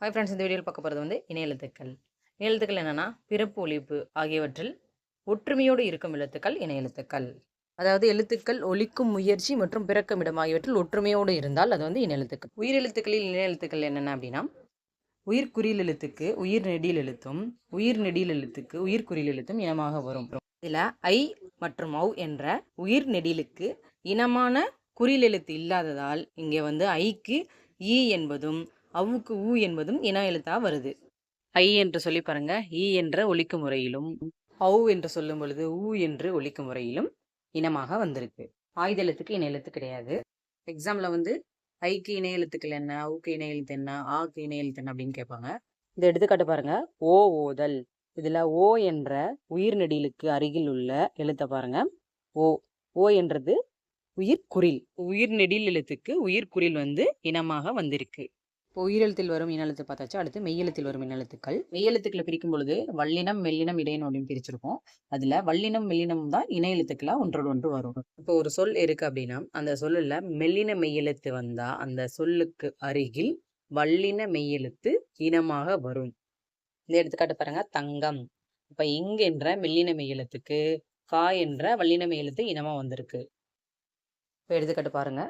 Hi friends இந்த வீடியோவில் பார்க்க போகிறது வந்து இணை எழுத்துக்கள். என்னென்னா பிறப்பு ஒழிப்பு ஆகியவற்றில் ஒற்றுமையோடு இருக்கும் எழுத்துக்கள் இணையழுத்துக்கள் அதாவது எழுத்துக்கள் ஒழிக்கும் முயற்சி மற்றும் பிறக்கமிடம் ஆகியவற்றில் ஒற்றுமையோடு இருந்தால் அது வந்து இணை எழுத்துக்கள். உயிர் எழுத்துக்களில் என்னென்ன அப்படின்னா உயிர் குறியில் எழுத்துக்கு உயிர் நெடியில் எழுத்தும் உயிர் நெடியில் எழுத்துக்கு உயிர் குறியில் எழுத்தும் இனமாக வரும். இதில் ஐ மற்றும் ஔ என்ற உயிர் நெடிலுக்கு இனமான குறியில் எழுத்து இல்லாததால் இங்கே வந்து ஐக்கு ஈ என்பதும் அவுக்கு ஊ என்பதும் இன எழுத்தா வருது. ஐ என்று சொல்லி பாருங்க. ஈ என்ற ஒலிக்கும் முறையிலும் ஔ என்று சொல்லும் பொழுது ஊ என்று ஒலிக்கும் முறையிலும் இனமாக வந்திருக்கு. ஆயுத எழுத்துக்கு இன எழுத்து கிடையாது எக்ஸாம்ல வந்து ஐக்கு இணை எழுத்துக்கள் என்ன அவுக்கு இணை எழுத்து என்ன ஆக்கு இணை எழுத்து என்ன அப்படின்னு கேட்பாங்க. இந்த எடுத்துக்காட்டு பாருங்க. ஓ ஓதல். இதுல ஓ என்ற உயிர் நெடிலுக்கு அருகில் உள்ள எழுத்தை பாருங்க. ஓ. ஓ என்றது உயிர் குறில் உயிர் நெடில் எழுத்துக்கு உயிர் குறில் வந்து இனமாக வந்திருக்கு. இப்போ உயிரெழுத்தில் வரும் இனெழுத்து பார்த்தாச்சு. அடுத்து மெய்யெழுத்தில் வரும் இனெழுத்துக்கள் மெய்யெழுத்துக்களை பிரிக்கும் பொழுது வல்லினம் மெல்லினம் இடையன் அப்படின்னு பிரிச்சிருக்கோம் அதுல வல்லினம் மெல்லினம் தான் இணை எழுத்துக்களா ஒன்றோடு ஒன்று வரும். இப்போ ஒரு சொல் இருக்கு அப்படின்னா அந்த சொல்லுல மெல்லின மெய்யெழுத்து வந்தா அந்த சொல்லுக்கு அருகில் வல்லின மெய்யெழுத்து இனமாக வரும். இந்த எடுத்துக்காட்டு பாருங்க தங்கம். இப்ப இங் என்ற மெல்லின மெய்யெழுத்துக்கு கா என்ற வல்லின மெய்யெழுத்து இனமா வந்திருக்கு. இப்போ எடுத்துக்காட்டு பாருங்க